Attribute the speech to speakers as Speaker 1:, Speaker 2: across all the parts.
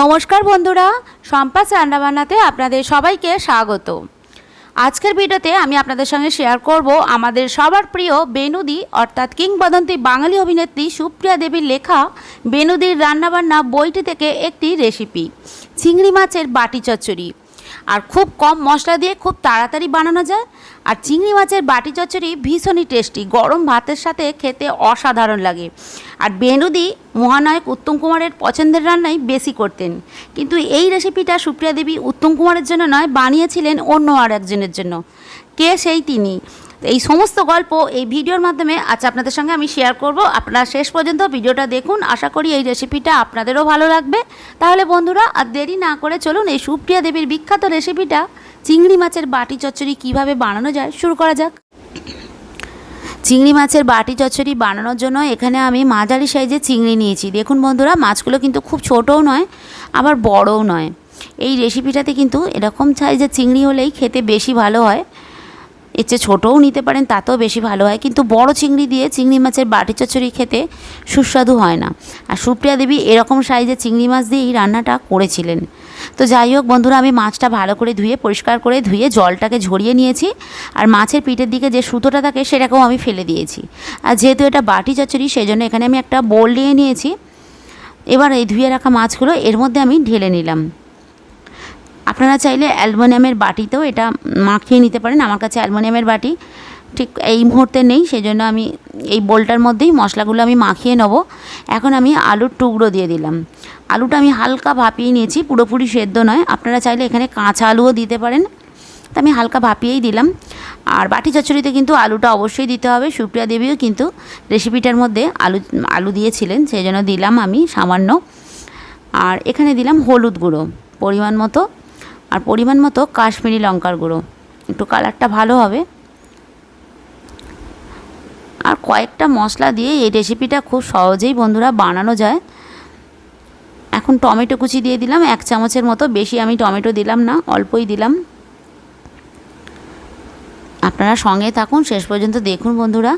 Speaker 1: নমস্কার বন্ধুরা সম্পাস রান্নাবান্নাতে আপনাদের সবাইকে স্বাগত। আজকের ভিডিওতে আমি আপনাদের সঙ্গে শেয়ার করব আমাদের সবার প্রিয় বেনুদি, অর্থাৎ কিংবদন্তি বাঙালি অভিনেত্রী সুপ্রিয়া দেবীর লেখা বেনুদির রান্নাবান্না বইটি থেকে একটি রেসিপি চিংড়ি মাছের বাটি চচ্চড়ি। আর খুব কম মশলা দিয়ে খুব তাড়াতাড়ি বানানো যায়। আর চিংড়ি মাছের বাটি চচড়ি ভীষণই টেস্টি, গরম ভাতের সাথে খেতে অসাধারণ লাগে। আর বেনুদি মহানায়ক উত্তম কুমারের পছন্দের রান্নাই বেশি করতেন। কিন্তু এই রেসিপিটা সুপ্রিয়া দেবী উত্তম কুমারের জন্য নয়, বানিয়েছিলেন অন্য আর একজনের জন্য। কে সেই তিনি? এই সমস্ত গল্প এই ভিডিওর মাধ্যমে আজ আপনাদের সঙ্গে আমি শেয়ার করব। আপনারা শেষ পর্যন্ত ভিডিওটা দেখুন। আশা করি এই রেসিপিটা আপনাদেরও ভালো লাগবে। তাহলে বন্ধুরা, আর দেরি না করে চলুন এই সুপ্রিয়া দেবীর বিখ্যাত রেসিপিটা চিংড়ি মাছের বাটি চচ্চড়ি কীভাবে বানানো যায় শুরু করা যাক। চিংড়ি মাছের বাটি চচ্চড়ি বানানোর জন্য এখানে আমি মাঝারি সাইজের চিংড়ি নিয়েছি। দেখুন বন্ধুরা, মাছগুলো কিন্তু খুব ছোটও নয়, আবার বড়ও নয়। এই রেসিপিটাতে কিন্তু এরকম সাইজের চিংড়ি হলেই খেতে বেশি ভালো হয়। এর চেয়ে ছোটোও নিতে পারেন, তাতেও বেশি ভালো হয়। কিন্তু বড় চিংড়ি দিয়ে চিংড়ি মাছের বাটি চচ্চড়ি খেতে সুস্বাদু হয় না। আর সুপ্রিয়া দেবী এরকম সাইজের চিংড়ি মাছ দিয়ে এই রান্নাটা করেছিলেন। তো যাই হোক বন্ধুরা, আমি মাছটা ভালো করে ধুয়ে, পরিষ্কার করে ধুয়ে জলটাকে ঝরিয়ে নিয়েছি। আর মাছের পিঠের দিকে যে সুতোটা থাকে সেটাকেও আমি ফেলে দিয়েছি। আর যেহেতু এটা বাটি চচ্চড়ি সেই জন্য এখানে আমি একটা বোল নিয়ে নিয়েছি। এবার এই ধুয়ে রাখা মাছগুলো এর মধ্যে আমি ঢেলে নিলাম। আপনারা চাইলে অ্যালমোনিয়ামের বাটিতেও এটা মাখিয়ে নিতে পারেন। আমার কাছে অ্যালমোনিয়ামের বাটি ঠিক এই মুহূর্তে নেই সেই জন্য আমি এই বোলটার মধ্যেই মশলাগুলো আমি মাখিয়ে নেব। এখন আমি আলুর টুকরো দিয়ে দিলাম। আলুটা আমি হালকা ভাপিয়ে নিয়েছি, পুরোপুরি সেদ্ধ নয়। আপনারা চাইলে এখানে কাঁচা আলুও দিতে পারেন। তা আমি হালকা ভাপিয়েই দিলাম। আর বাটি চচ্চড়িতে কিন্তু আলুটা অবশ্যই দিতে হবে, সুপ্রিয়া দেবীও কিন্তু রেসিপিটার মধ্যে আলু আলু দিয়েছিলেন সেই জন্য দিলাম আমি সামান্য। আর এখানে দিলাম হলুদ গুঁড়ো, পরিমাণ মতো আর পরিমাণ মতো কাশ্মীরি লঙ্কার গুঁড়ো। একটু কালারটা ভালো হবে। আর কয়েকটা মশলা দিয়ে এই রেসিপিটা খুব সহজেই বন্ধুরা বানানো যায়। এখন টমেটো কুচি দিয়ে দিলাম, এক চামচের মতো। বেশি আমি টমেটো দিলাম না, অল্পই দিলাম। আপনারা সঙ্গে থাকুন, শেষ পর্যন্ত দেখুন বন্ধুরা।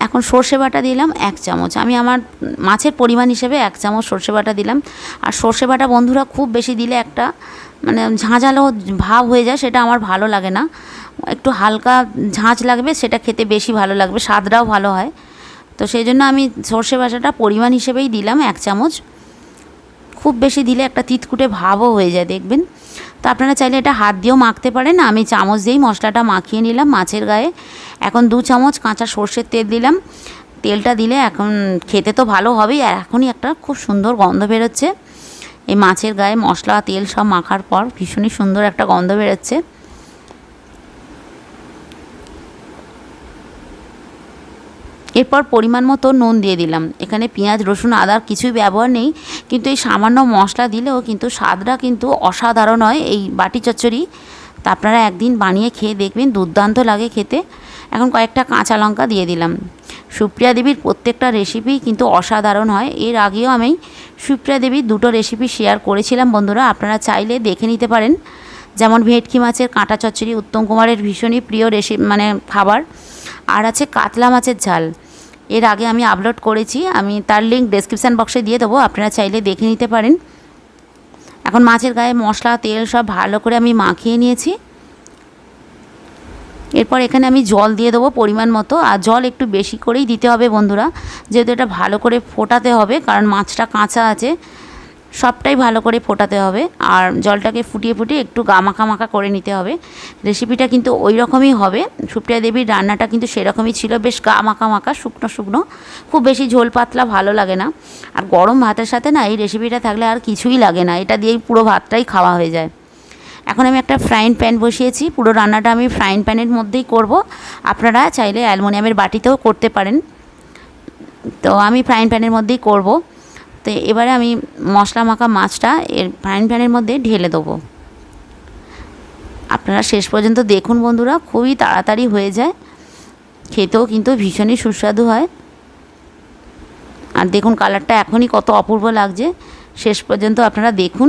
Speaker 1: এখন সর্ষে বাটা দিলাম, এক চামচ। আমি আমার মাছের পরিমাণ হিসেবে এক চামচ সর্ষে বাটা দিলাম। আর সর্ষে বাটা বন্ধুরা খুব বেশি দিলে একটা মানে ঝাঁঝালো ভাব হয়ে যায়, সেটা আমার ভালো লাগে না। একটু হালকা ঝাঁঝ লাগবে, সেটা খেতে বেশি ভালো লাগবে, স্বাদটাও ভালো হয়। তো সেই জন্য আমি সর্ষে বাসাটা পরিমাণ হিসেবেই দিলাম, এক চামচ। খুব বেশি দিলে একটা তিতকুটে ভাবও হয়ে যায়, দেখবেন। তো আপনারা চাইলে এটা হাত দিয়েও মাখতে পারেন। আমি চামচ দিয়েই মশলাটা মাখিয়ে নিলাম মাছের গায়ে। এখন দু চামচ কাঁচা সর্ষের তেল দিলাম। তেলটা দিলে এখন খেতে তো ভালো হবেই, আর এখনই একটা খুব সুন্দর গন্ধ বেরোচ্ছে। এই মাছের গায়ে মশলা, তেল সব মাখার পর ভীষণই সুন্দর একটা গন্ধ বেরোচ্ছে। এরপর পরিমাণ মতো নুন দিয়ে দিলাম। এখানে পেঁয়াজ, রসুন আদার কিছুই ব্যবহার নেই, কিন্তু এই সামান্য মশলা দিলেও কিন্তু স্বাদটা কিন্তু অসাধারণ হয় এই বাটি চচ্চড়ি। তা আপনারা একদিন বানিয়ে খেয়ে দেখবেন, দুর্দান্ত লাগে খেতে। এখন কয়েকটা কাঁচা লঙ্কা দিয়ে দিলাম। সুপ্রিয়া দেবীর প্রত্যেকটা রেসিপি কিন্তু অসাধারণ হয়। এর আগেও আমি সুপ্রিয়া দেবীর দুটো রেসিপি শেয়ার করেছিলাম বন্ধুরা, আপনারা চাইলে দেখে নিতে পারেন। যেমন ভেটকি মাছের কাঁটা চচ্চড়ি, উত্তম কুমারের ভীষণই প্রিয় রেসিপি মানে খাবার। আর আছে কাতলা মাছের ঝাল। এর আগে আমি আপলোড করেছি, আমি তার লিঙ্ক ডেসক্রিপশান বক্সে দিয়ে দেবো, আপনারা চাইলে দেখে নিতে পারেন। এখন মাছের গায়ে মশলা, তেল সব ভালো করে আমি মাখিয়ে নিয়েছি। এরপর এখানে আমি জল দিয়ে দেবো পরিমাণ মতো, আর জল একটু বেশি করেই দিতে হবে বন্ধুরা। যেহেতু এটা ভালো করে ফোটাতে হবে, কারণ মাছটা কাঁচা আছে। সবটাই ভালো করে ফোটাতে হবে আর জলটাকে ফুটিয়ে ফুটিয়ে একটু গামাখা মাখা করে নিতে হবে। রেসিপিটা কিন্তু ওই রকমই হবে। সুপ্রিয়া দেবীর রান্নাটা কিন্তু সেরকমই ছিল, বেশ গা মাখা মাখা শুকনো শুকনো। খুব বেশি ঝোল পাতলা ভালো লাগে না। আর গরম ভাতের সাথে না এই রেসিপিটা থাকলে আর কিছুই লাগে না, এটা দিয়েই পুরো ভাতটাই খাওয়া হয়ে যায়। এখন আমি একটা ফ্রাইং প্যান বসিয়েছি, পুরো রান্নাটা আমি ফ্রাইং প্যানের মধ্যেই করব। আপনারা চাইলে অ্যালমোনিয়ামের বাটিতেও করতে পারেন। তো আমি ফ্রাইং প্যানের মধ্যেই করব। তো এবারে আমি মশলা মাখা মাছটা এর ফ্রাইং প্যানের মধ্যে ঢেলে দেবো। আপনারা শেষ পর্যন্ত দেখুন বন্ধুরা, খুবই তাড়াতাড়ি হয়ে যায়। খেতেও কিন্তু ভীষণই সুস্বাদু হয়। আর দেখুন কালারটা এখনই কত অপূর্ব লাগছে। শেষ পর্যন্ত আপনারা দেখুন।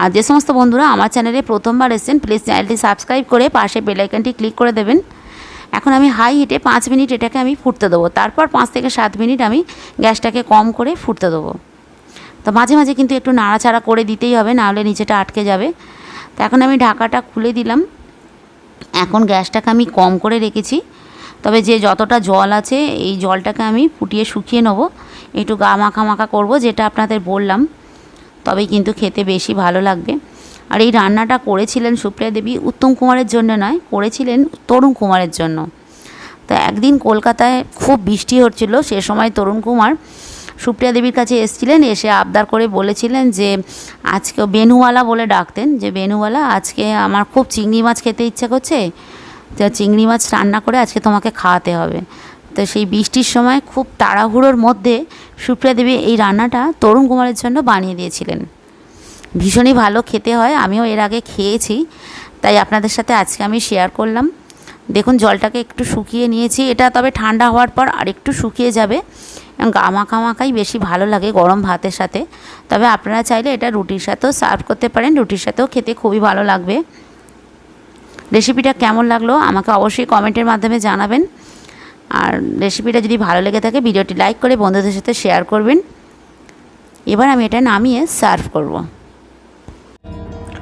Speaker 1: আর যে সমস্ত বন্ধুরা আমার চ্যানেলে প্রথমবার এসেছেন প্লিজ চ্যানেলটি সাবস্ক্রাইব করে পাশে বেলাইকানটি ক্লিক করে দেবেন। এখন আমি হাই হিটে পাঁচ মিনিট এটাকে আমি ফুটতে দেবো। তারপর পাঁচ থেকে সাত মিনিট আমি গ্যাসটাকে কম করে ফুটতে দেবো। তো মাঝে মাঝে কিন্তু একটু নাড়াচাড়া করে দিতেই হবে নাহলে নিচেটা আটকে যাবে। তো এখন আমি ঢাকাটা খুলে দিলাম। এখন গ্যাসটাকে আমি কম করে রেখেছি। তবে যে যতটা জল আছে, এই জলটাকে আমি ফুটিয়ে শুকিয়ে নেব। একটু গা মাখা মাখা করব, যেটা আপনাদের বললাম। তবেই কিন্তু খেতে বেশি ভালো লাগবে। আর এই রান্নাটা করেছিলেন সুপ্রিয়া দেবী উত্তম কুমারের জন্য নয়, করেছিলেন তরুণ কুমারের জন্য। তো একদিন কলকাতায় খুব বৃষ্টি হচ্ছিল, সে সময় তরুণ কুমার সুপ্রিয়া দেবীর কাছে এসেছিলেন, এসে আবদার করে বলেছিলেন যে, আজকে বেনুওয়ালা বলে ডাকতেন, যে বেনুওয়ালা, আজকে আমার খুব চিংড়ি মাছ খেতে ইচ্ছা করছে, তো চিংড়ি মাছ রান্না করে আজকে তোমাকে খাওয়াতে হবে। তো সেই বৃষ্টির সময় খুব তাড়াহুড়োর মধ্যে সুপ্রিয়া দেবী এই রান্নাটা তরুণ কুমারের জন্য বানিয়ে দিয়েছিলেন। ভীষণই ভালো খেতে হয়, আমিও এর আগে খেয়েছি। তাই আপনাদের সাথে আজকে আমি শেয়ার করলাম। দেখুন, জলটাকে একটু শুকিয়ে নিয়েছি। এটা তবে ঠান্ডা হওয়ার পর আরেকটু শুকিয়ে যাবে। গামাখা মাখাই বেশি ভালো লাগে গরম ভাতের সাথে। তবে আপনারা চাইলে এটা রুটির সাথেও সার্ভ করতে পারেন। রুটির সাথেও খেতে খুবই ভালো লাগবে। রেসিপিটা কেমন লাগল আমাকে অবশ্যই কমেন্টের মাধ্যমে জানাবেন। আর রেসিপিটা যদি ভালো লেগে থাকে, ভিডিওটি লাইক করে বন্ধুদের সাথে শেয়ার করবেন। এবার আমি এটা নামিয়ে সার্ভ করব।